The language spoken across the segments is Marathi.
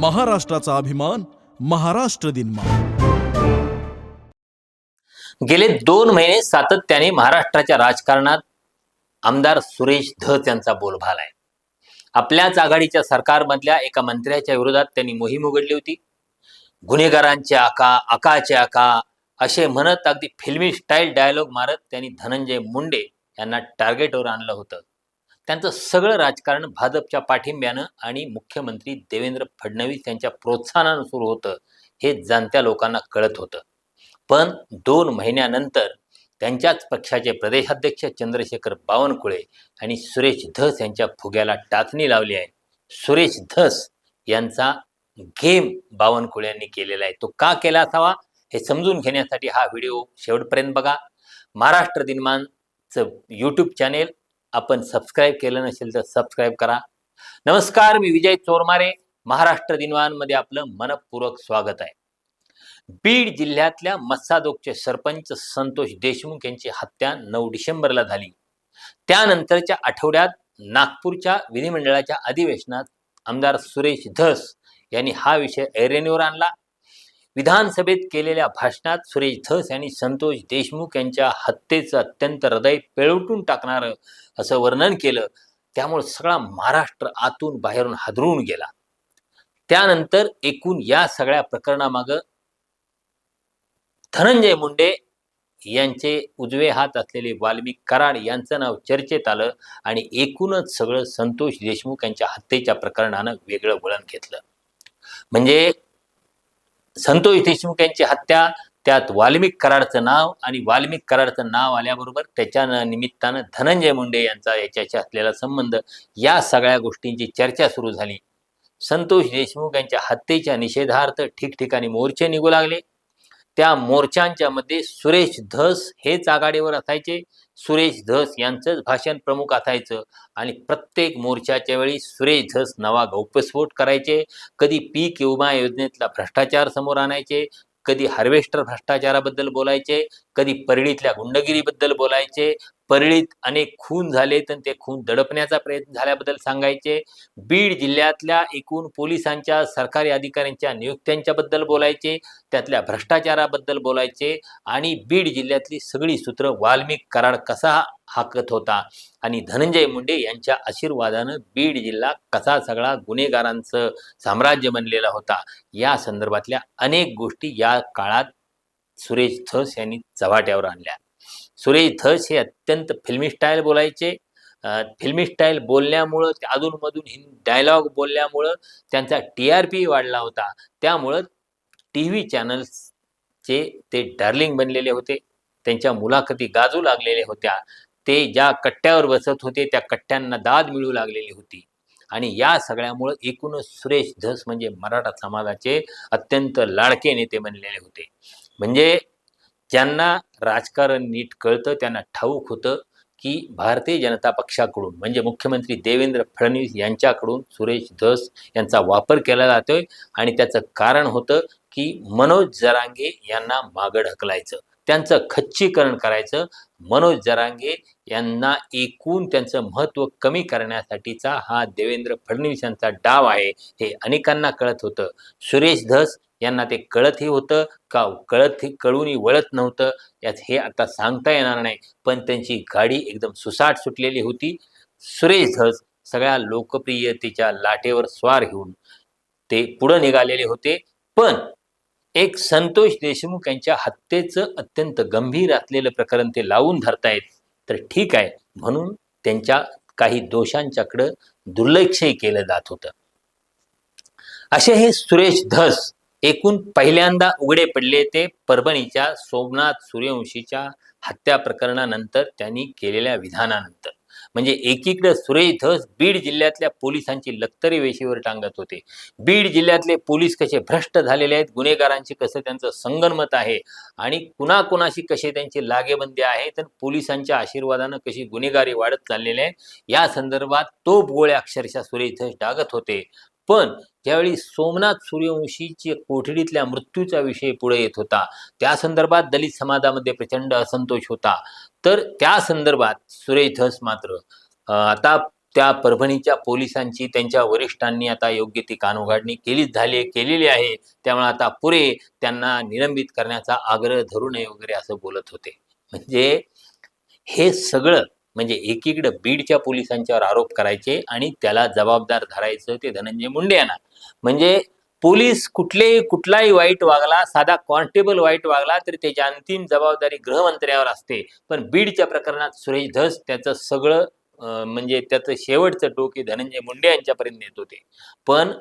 महाराष्ट्राचा अभिमान महाराष्ट्र दिन गेले दोन महिने सातत्याने महाराष्ट्राच्या राजकारणात आमदार सुरेश धस यांचा बोलभाल आहे. आपल्याच आघाडीच्या सरकारमधल्या एका मंत्र्याच्या विरोधात त्यांनी मोहीम उघडली होती. गुन्हेगारांचे आका आकाचे आका असे म्हणत अगदी फिल्मी स्टाईल डायलॉग मारत त्यांनी धनंजय मुंडे यांना टार्गेटवर आणलं होतं. त्यांचं सगळं राजकारण भाजपच्या पाठिंब्यानं आणि मुख्यमंत्री देवेंद्र फडणवीस यांच्या प्रोत्साहनानं सुरू होतं हे जाणत्या लोकांना कळत होतं. पण दोन महिन्यानंतर त्यांच्याच पक्षाचे प्रदेशाध्यक्ष चंद्रशेखर बावनकुळे आणि सुरेश धस यांच्या फुग्याला टाचणी लावली आहे. सुरेश धस यांचा गेम बावनकुळे यांनी केलेला आहे. तो का केला असावा हे समजून घेण्यासाठी हा व्हिडिओ शेवटपर्यंत बघा. महाराष्ट्र दिनमानचं यूट्यूब चॅनेल आपण सबस्क्राईब केलं नसेल तर सबस्क्राईब करा. नमस्कार मी विजय चोरमारे. महाराष्ट्र दिनवानमध्ये आपलं मनपूर्वक स्वागत आहे. बीड जिल्ह्यातल्या मत्सादोगचे सरपंच संतोष देशमुख यांची हत्या नऊ डिसेंबरला झाली. त्यानंतरच्या आठवड्यात नागपूरच्या विधिमंडळाच्या अधिवेशनात आमदार सुरेश धस यांनी हा विषय ऐरणीवर आणला. विधानसभेत केलेल्या भाषणात सुरेश धस यांनी संतोष देशमुख यांच्या हत्येचं अत्यंत हृदय पेळवटून टाकणारं असं वर्णन केलं त्यामुळे सगळा महाराष्ट्र आतून बाहेरून हादरून गेला. त्यानंतर एकूण या सगळ्या प्रकरणामागं धनंजय मुंडे यांचे उजवे हात असलेले वाल्मिक कराड यांचं नाव चर्चेत आलं आणि एकूणच सगळं संतोष देशमुख यांच्या हत्येच्या प्रकरणानं वेगळं वळण घेतलं. म्हणजे संतोष देशमुख यांची हत्या त्यात वाल्मिक कराडचं नाव आणि वाल्मिक कराडचं नाव आल्याबरोबर त्याच्या निमित्तानं धनंजय मुंडे यांचा याच्याशी असलेला संबंध या सगळ्या गोष्टींची चर्चा सुरू झाली. संतोष देशमुख यांच्या हत्येच्या निषेधार्थ ठिकठिकाणी मोर्चे निघू लागले. त्या मोर्चांच्या मध्ये सुरेश धस हेच आघाडीवर असायचे. सुरेश धस यांचंच भाषण प्रमुख असायचं. आणि प्रत्येक मोर्चाच्या वेळी सुरेश धस नवा गौप्यस्फोट करायचे. कधी पीक विमा योजनेतला भ्रष्टाचार समोर आणायचे. कधी हार्वेस्टर भ्रष्टाचाराबद्दल बोलायचे कधी परळीतल्या गुंडगिरीबद्दल बोलायचे परळीत अनेक खून झाले तर ते खून दडपण्याचा प्रयत्न झाल्याबद्दल सांगायचे बीड जिल्ह्यातल्या एकूण पोलिसांच्या सरकारी अधिकाऱ्यांच्या नियुक्त्यांच्याबद्दल बोलायचे त्यातल्या भ्रष्टाचाराबद्दल बोलायचे आणि बीड जिल्ह्यातली सगळी सूत्र वाल्मिक कराड कसा हाकत होता. आणि धनंजय मुंडे यांच्या आशीर्वादानं बीड जिल्हा कसा सगळा गुन्हेगारांचं साम्राज्य बनलेला होता. या संदर्भातल्या अनेक गोष्टी या काळात सुरेश थस यांनी चव्हाट्यावर आणल्या. सुरेश धस हे अत्यंत फिल्मी स्टाईल बोलायचे. फिल्मी स्टाईल बोलल्यामुळं अधूनमधून हिंदी डायलॉग बोलल्यामुळं त्यांचा टी आर पी वाढला होता. त्यामुळं टी व्ही चॅनल्सचे ते डार्लिंग बनलेले होते. त्यांच्या मुलाखती गाजू लागलेल्या होत्या. ते ज्या कट्ट्यावर बसत होते त्या कट्ट्यांना दाद मिळू लागलेली होती. आणि या सगळ्यामुळं एकूणच सुरेश धस म्हणजे मराठा समाजाचे अत्यंत लाडके नेते बनलेले होते. म्हणजे ज्यांना राजकारण नीट कळतं त्यांना ठाऊक होतं की भारतीय जनता पक्षाकडून म्हणजे मुख्यमंत्री देवेंद्र फडणवीस यांच्याकडून सुरेश धस यांचा वापर केला जातोय. आणि त्याचं कारण होतं की मनोज जरांगे यांना मागं ढकलायचं. त्यांचं खच्चीकरण करायचं. मनोज जरांगे यांना एकूण त्यांचं महत्त्व कमी करण्यासाठीचा हा देवेंद्र फडणवीस यांचा डाव आहे हे अनेकांना कळत होतं. सुरेश धस यांना ते कळतही होतं का? कळत कळूनही वळत नव्हतं. यात हे आता सांगता येणार नाही पण त्यांची गाडी एकदम सुसाट सुटलेली होती. सुरेश धस सगळ्या लोकप्रियतेच्या लाटेवर स्वार घेऊन ते पुढं निघालेले होते. पण एक संतोष देशमुख यांच्या हत्येचं अत्यंत गंभीर असलेलं प्रकरण ते लावून धरतायत. तर ठीक आहे म्हणून त्यांच्या काही दोषांच्याकडं दुर्लक्षही केलं जात होतं. असे हे सुरेश धस एकूण पहिल्यांदा उघडे पडले ते परभणीच्या सोमनाथ सूर्यवंशीच्या हत्या प्रकरणानंतर त्यांनी केलेल्या विधानानंतर. म्हणजे एकीकडे सुरेश धस बीड जिल्ह्यातल्या पोलिसांची लक्तरी वेशीवर टांगत होते. बीड जिल्ह्यातले पोलीस कसे भ्रष्ट झालेले आहेत? गुन्हेगारांचे कसं त्यांचं संगनमत आहे? आणि कुणाकुणाशी कसे त्यांची लागेबंदी आहे? तर पोलिसांच्या आशीर्वादानं कशी गुन्हेगारी वाढत चाललेली आहे? या संदर्भात तो गोळे अक्षरशः सुरेश धस डागत होते. पण ज्यावेळी सोमनाथ सूर्यवंशीच्या कोठडीतल्या मृत्यूचा विषय पुढे येत होता त्या संदर्भात दलित समाजामध्ये प्रचंड असंतोष होता. तर त्या संदर्भात सुरेश धस मात्र आता त्या परभणीच्या पोलिसांची त्यांच्या वरिष्ठांनी आता योग्य ती कानउघाडणी केलीच झाली केलेली आहे. त्यामुळे आता पुरे त्यांना निलंबित करण्याचा आग्रह धरू नये वगैरे असं बोलत होते. म्हणजे हे सगळं म्हणजे एकीकडे बीडच्या पोलिसांच्यावर आरोप करायचे आणि त्याला जबाबदार धरायचं ते धनंजय मुंडे यांना. म्हणजे पोलीस कुठलेही कुठलाही वाईट वागला साधा कॉन्स्टेबल वाईट वागला तरी त्याची अंतिम जबाबदारी गृहमंत्र्यावर असते. पण बीडच्या प्रकरणात सुरेश धस त्याचं सगळं म्हणजे त्याचं शेवटचं टोके धनंजय मुंडे यांच्यापर्यंत नेत होते. पण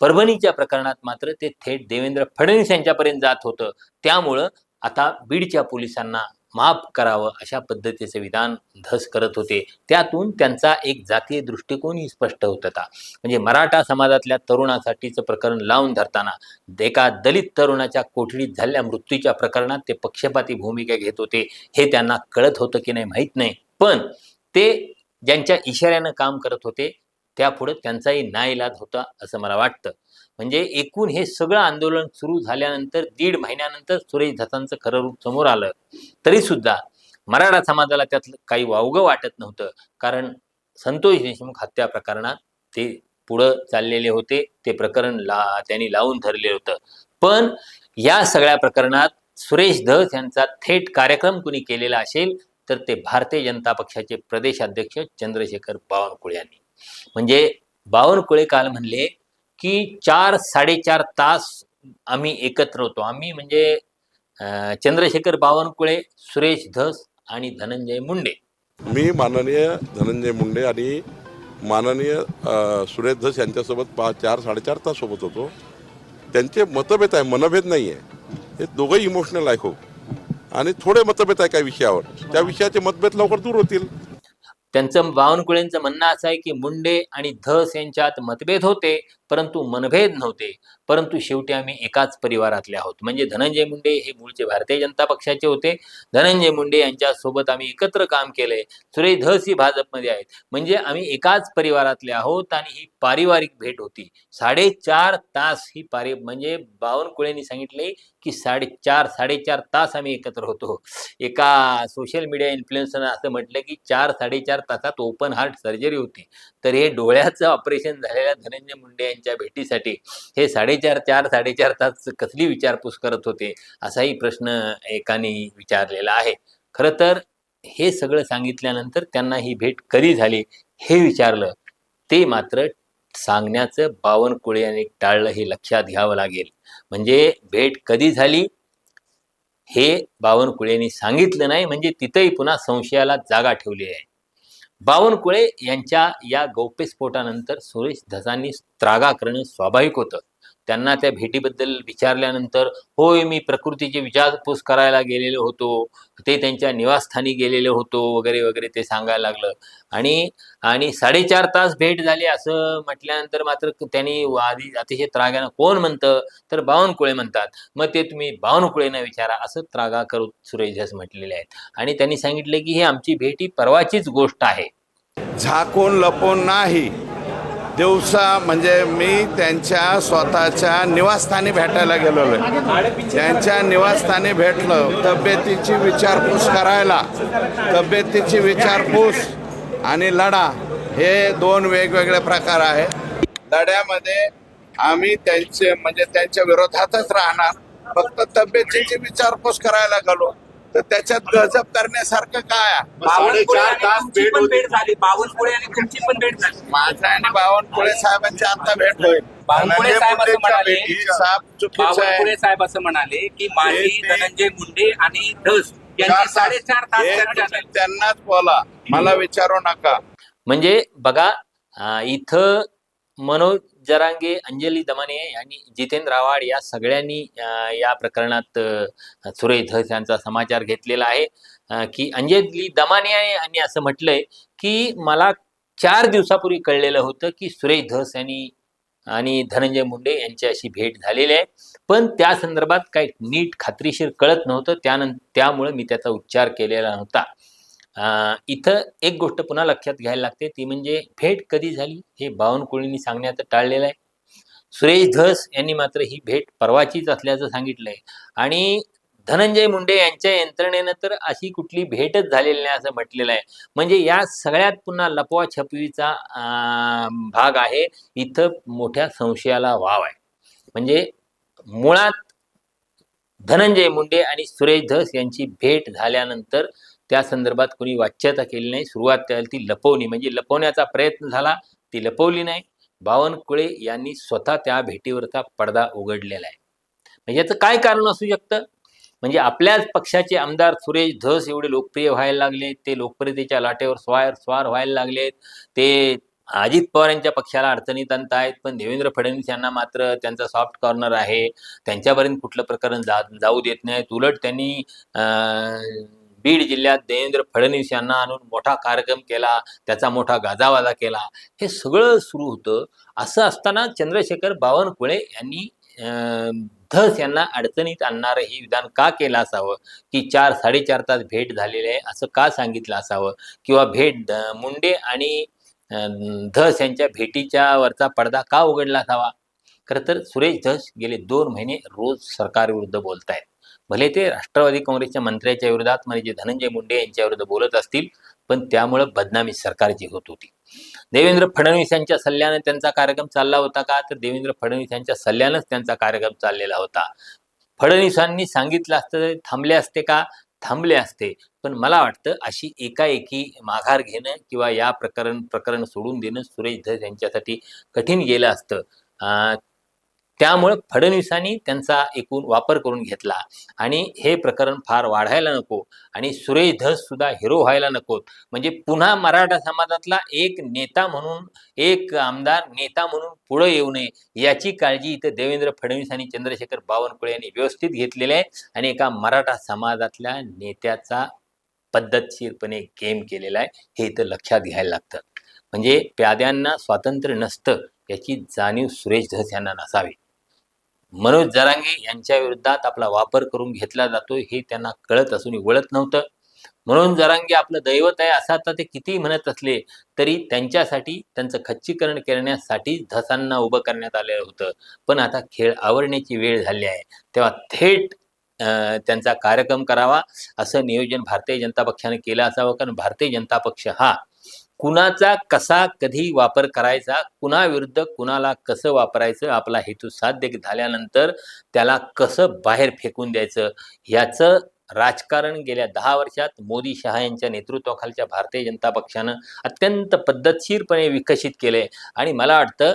परभणीच्या प्रकरणात मात्र ते थेट देवेंद्र फडणवीस यांच्यापर्यंत जात होतं. त्यामुळं आता बीडच्या पोलिसांना माफ करावं अशा पद्धतीचे विधान धस करत होते. त्यातून त्यांचा एक जातीय दृष्टिकोनही स्पष्ट होत होता. म्हणजे मराठा समाजातल्या तरुणासाठीचं प्रकरण लावून धरताना एका दलित तरुणाच्या कोठडीत झालेल्या मृत्यूच्या प्रकरणात ते पक्षपाती भूमिका घेत होते. हे त्यांना कळत होतं की नाही माहीत नाही. पण ते ज्यांच्या इशाऱ्यानं काम करत होते त्यापुढं त्यांचाही नाईलाज होता असं मला वाटतं. म्हणजे एकूण हे सगळं आंदोलन सुरू झाल्यानंतर दीड महिन्यानंतर सुरेश धसांचं खरं रूप समोर आलं. तरी सुद्धा मराठा समाजाला त्यातलं काही वावगं वाटत नव्हतं. कारण संतोष देशमुख हत्या प्रकरणात ते पुढं चाललेले होते. ते प्रकरण ला त्यांनी लावून धरले होतं. पण या सगळ्या प्रकरणात सुरेश धस यांचा थेट कार्यक्रम कुणी केलेला असेल तर ते भारतीय जनता पक्षाचे प्रदेशाध्यक्ष चंद्रशेखर बावनकुळे यांनी. म्हणजे बावनकुळे काल म्हणले की चार साडेचार तास आम्ही एकत्र होतो. आम्ही म्हणजे चंद्रशेखर बावनकुळे सुरेश धस आणि धनंजय मुंडे. मी माननीय धनंजय मुंडे आणि माननीय सुरेश धस यांच्यासोबत पा चार साडेचार तास सोबत होतो. त्यांचे मतभेद आहे मनभेद नाही आहे हे दोघंही इमोशनल आहे खूप. आणि थोडे मतभेद आहे काही विषयावर. त्या विषयाचे मतभेद लवकर दूर होतील. त्यांचं बावनकुळेंचं म्हणणं असं आहे की मुंडे आणि धस यांच्यात मतभेद होते. परंतु मनभेद नव्हते. परंतु शेवटी आम्ही एकाच परिवारातले आहोत. म्हणजे धनंजय मुंडे हे मूळचे भारतीय जनता पक्षाचे होते. धनंजय मुंडे यांच्यासोबत आम्ही एकत्र काम केलंय. सुरेश धस ही भाजपमध्ये आहेत. म्हणजे आम्ही एकाच परिवारातले आहोत आणि ही पारिवारिक भेट होती. साडेचार तास ही पारि म्हणजे बावनकुळेंनी सांगितले की साडेचार साडेचार तास आम्ही एकत्र होतो. एका सोशल मीडिया इन्फ्लुएन्सरनं असं म्हटलं की चार साडेचार तासात ओपन हार्ट सर्जरी होती. तर हे डोळ्याचं ऑपरेशन झालेल्या धनंजय मुंडे यांच्या भेटीसाठी हे साडेचार चार साडेचार तास कसली विचारपूस करत होते असाही प्रश्न एकाने विचारलेला आहे. खरं तर हे सगळं सांगितल्यानंतर त्यांना ही भेट कधी झाली हे विचारलं. ते मात्र सांगण्याचं बावनकुळे यांनी टाळलं हे लक्षात घ्यावं लागेल. म्हणजे भेट कधी झाली हे बावनकुळेंनी सांगितलं नाही म्हणजे तिथंही पुन्हा संशयाला जागा ठेवली आहे. बावनकुळे यांच्या या गौप्यस्फोटानंतर सुरेश धसांनी त्रागा करणं स्वाभाविक होतं. त्यांना त्या भेटीबद्दल विचारल्यानंतर होय मी प्रकृतीची विचारपूस करायला गेलेलो होतो. ते त्यांच्या निवासस्थानी गेलेलो होतो वगैरे वगैरे ते सांगायला लागलं. आणि आणि साडेचार तास भेट झाली असं म्हटल्यानंतर मात्र त्यांनी आधी अतिशय त्रागानं कोण म्हणतं? तर बावनकुळे म्हणतात. मग ते तुम्ही बावनकुळेनं विचारा असं त्रागा करू सुरेश म्हटलेले आहेत. आणि त्यांनी सांगितलं की ही आमची भेट ही परवाचीच गोष्ट आहे. झाकून लपून नाही. दिवसा म्हणजे मी त्यांच्या स्वतःच्या निवासस्थानी भेटायला गेलेलो आहे त्यांच्या निवासस्थानी भेटलं तब्येतीची विचारपूस करायला. तब्येतीची विचारपूस आणि लढा हे दोन वेगवेगळे प्रकार आहेत. लढ्यामध्ये आम्ही त्यांचे म्हणजे त्यांच्या विरोधातच राहणार. फक्त तब्येतीची विचारपूस करायला गेलो. तर त्याच्यात गजब करण्यासारखं काय? बावनकुळे झाली बावनकुळे आणि तुमची पण भेट झाली माझा आणि बावनकुळे साहेबांची आता भेट होईल बावनकुळे धनंजय साहेब असं म्हणाले बावनकुळे साहेब असं म्हणाले की माझी धनंजय मुंडे आणि धस चार यांची. साडेचार तास. त्यांनाच बोला मला विचारू नका म्हणजे बघा इथं मनोज जरांगे अंजली दमाने आणि जितेंद्र आव्हाड या सगळ्यांनी या प्रकरणात सुरेश धस यांचा समाचार घेतलेला आहे. की अंजली दमाने यांनी असं म्हटलंय की मला चार दिवसापूर्वी कळलेलं होतं की सुरेश धस यांनी आणि धनंजय मुंडे यांच्याशी भेट झालेली आहे. पण त्या संदर्भात काही नीट खात्रीशीर कळत नव्हतं. त्यानंतर त्यामुळे मी त्याचा उच्चार केलेला नव्हता. इथं एक गोष्ट पुन्हा लक्षात घ्यायला लागते ती म्हणजे भेट कधी झाली हे बावनकुळींनी सांगण्याचं टाळलेलं आहे. सुरेश धस यांनी मात्र ही भेट परवाचीच असल्याचं सांगितलंय. आणि धनंजय मुंडे यांच्या यंत्रणेनं तर अशी कुठली भेटच झालेली नाही असं म्हटलेलं आहे. म्हणजे या सगळ्यात पुन्हा लपवा छपवीचा अं, भाग आहे. इथं मोठ्या संशयाला वाव आहे. म्हणजे मुळात धनंजय मुंडे आणि सुरेश धस यांची भेट झाल्यानंतर त्या संदर्भात कोणी वाच्यता केली नाही. सुरुवात त्याला ती लपवणी म्हणजे लपवण्याचा प्रयत्न झाला ती लपवली नाही. बावनकुळे यांनी स्वतः त्या भेटीवरचा पडदा उघडलेला आहे. म्हणजे याचं काय कारण असू शकतं? म्हणजे आपल्याच पक्षाचे आमदार सुरेश धस एवढे लोकप्रिय व्हायला लागले. ते लोकप्रियतेच्या लाटेवर स्वार स्वार व्हायला लागलेत. ते अजित पवार यांच्या पक्षाला अडचणीत आणत आहेत. पण देवेंद्र फडणवीस यांना मात्र त्यांचा सॉफ्ट कॉर्नर आहे. त्यांच्यापर्यंत कुठलं प्रकरण जा जाऊ देत नाहीत उलट त्यांनी अं, बीड जिल्ह्यात देवेंद्र फडणवीस यांना आणून मोठा कार्यक्रम केला त्याचा मोठा गाजावाजा केला. हे सगळं सुरू होतं. असं असताना चंद्रशेखर बावनकुळे यांनी अं, धस यांना अडचणीत आणणारं हे विधान का केलं असावं? की चार साडेचार तास भेट झालेली आहे असं का सांगितलं असावं? किंवा भेट मुंडे आणि धस यांच्या भेटीच्या वरचा पडदा का उघडला असावा? खरं तर सुरेश धस गेले दोन महिने रोज सरकारविरुद्ध बोलत आहेत भले ते राष्ट्रवादी काँग्रेसच्या मंत्र्याच्या विरोधात म्हणजे धनंजय मुंडे यांच्या विरुद्ध बोलत असतील पण त्यामुळं बदनामी सरकारची होत होती. देवेंद्र फडणवीस यांच्या सल्ल्याने त्यांचा कार्यक्रम चालला होता का? तर देवेंद्र फडणवीस यांच्या सल्ल्यानंच त्यांचा कार्यक्रम चाललेला होता. फडणवीसांनी सांगितलं असतं थांबले असते का? थांबले असते. पण मला वाटतं अशी एकाएकी माघार घेणं किंवा या प्रकरण प्रकरण सोडून देणं सुरेश धस यांच्यासाठी कठीण गेलं असतं. त्यामुळं फडणवीसांनी त्यांचा एकूण वापर करून घेतला. आणि हे प्रकरण फार वाढायला नको आणि सुरेश धस सुद्धा हिरो व्हायला नकोत म्हणजे पुन्हा मराठा समाजातला एक नेता म्हणून एक आमदार नेता म्हणून पुढे येऊ नये याची काळजी इथं देवेंद्र फडणवीस आणि चंद्रशेखर बावनकुळे यांनी व्यवस्थित घेतलेली आहे आणि एका मराठा समाजातल्या नेत्याचा पद्धतशीरपणे गेम केलेला आहे. हे इथं लक्षात घ्यायला लागतं. म्हणजे प्याद्यांना स्वातंत्र्य नसतं याची जाणीव सुरेश धस यांना नसावी. मनोज जरांगे यांच्या विरोधात आपला वापर करून घेतला जातो हे त्यांना कळत असून वळत नव्हतं. म्हणून जरांगे आपलं दैवत आहे असं आता ते कितीही म्हणत असले तरी त्यांच्यासाठी त्यांचं खच्चीकरण करण्यासाठी धसांना उभं करण्यात आलेलं होतं. पण आता खेळ आवडण्याची वेळ झाली आहे. तेव्हा थेट त्यांचा कार्यक्रम करावा असं नियोजन भारतीय जनता पक्षाने केलं असावं कारण भारतीय जनता पक्ष हा कुणाचा कसा कधी वापर करायचा कुणाविरुद्ध कुणाला कसं वापरायचं आपला हेतू साध्य झाल्यानंतर त्याला कसं बाहेर फेकून द्यायचं याचं राजकारण गेल्या दहा वर्षात मोदी शहा यांच्या नेतृत्वाखालच्या भारतीय जनता पक्षानं अत्यंत पद्धतशीरपणे विकसित केलंय. आणि मला वाटतं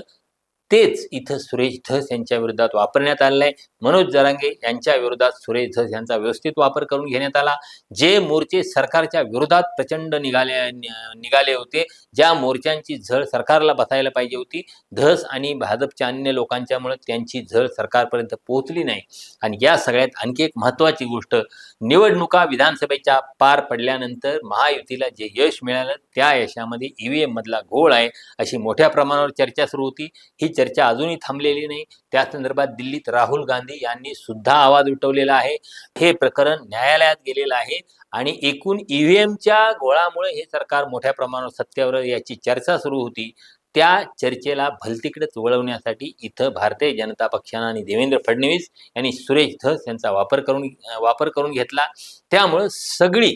तेच इथं सुरेश धस यांच्या विरोधात वापरण्यात आलेलं आहे. मनोज जरांगे यांच्या विरोधात सुरेश धस यांचा व्यवस्थित वापर करून घेण्यात आला. जे मोर्चे सरकारच्या विरोधात प्रचंड निघाले निघाले होते ज्या मोर्चांची झळ सरकारला बसायला पाहिजे होती धस आणि भाजपच्या अन्य लोकांच्यामुळे त्यांची झळ सरकारपर्यंत पोहोचली नाही. आणि या सगळ्यात आणखी एक महत्त्वाची गोष्ट निवडणुका विधानसभेच्या पार पडल्यानंतर महायुतीला जे यश मिळालं त्या यशामध्ये ईव्हीएम मधला घोळ आहे अशी मोठ्या प्रमाणावर चर्चा सुरू होती. ही चर्चा अजूनही थांबलेली नाही. त्या संदर्भात दिल्लीत राहुल गांधी यांनी सुद्धा आवाज उठवलेला आहे. हे प्रकरण न्यायालयात गेलेलं आहे आणि एकूण ईव्हीएमच्या गोळामुळे हे सरकार मोठ्या प्रमाणावर सत्तेवर याची चर्चा सुरू होती. त्या चर्चेला भलतीकडेच वळवण्यासाठी इथं भारतीय जनता पक्षानं आणि देवेंद्र फडणवीस यांनी सुरेश धस यांचा वापर करून वापर करून घेतला. त्यामुळं सगळी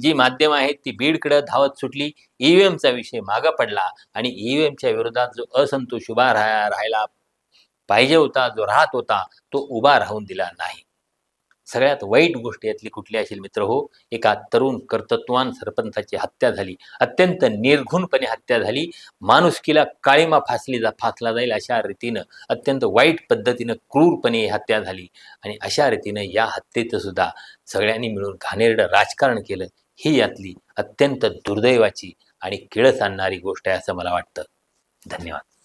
जी माध्यम आहेत ती बीडकडे धावत सुटली. ईव्हीएमचा विषय मागं पडला आणि ईव्हीएमच्या विरोधात जो असंतोष उभा राहिला. राहायला पाहिजे होता जो राहत होता तो उभा राहून दिला नाही. सगळ्यात वाईट गोष्ट यातली कुठली असेल मित्र हो एका तरुण कर्तत्वान सरपंचाची हत्या झाली. अत्यंत निर्घुणपणे हत्या झाली. माणुसकीला काळीमा फासली जा फासला जाईल अशा रीतीनं अत्यंत वाईट पद्धतीनं क्रूरपणे हत्या झाली. आणि अशा रीतीनं या हत्येचं सुद्धा सगळ्यांनी मिळून घाणेरडं राजकारण केलं ही यातली अत्यंत दुर्दैवाची आणि किळस आणणारी गोष्ट आहे असं मला वाटतं. धन्यवाद.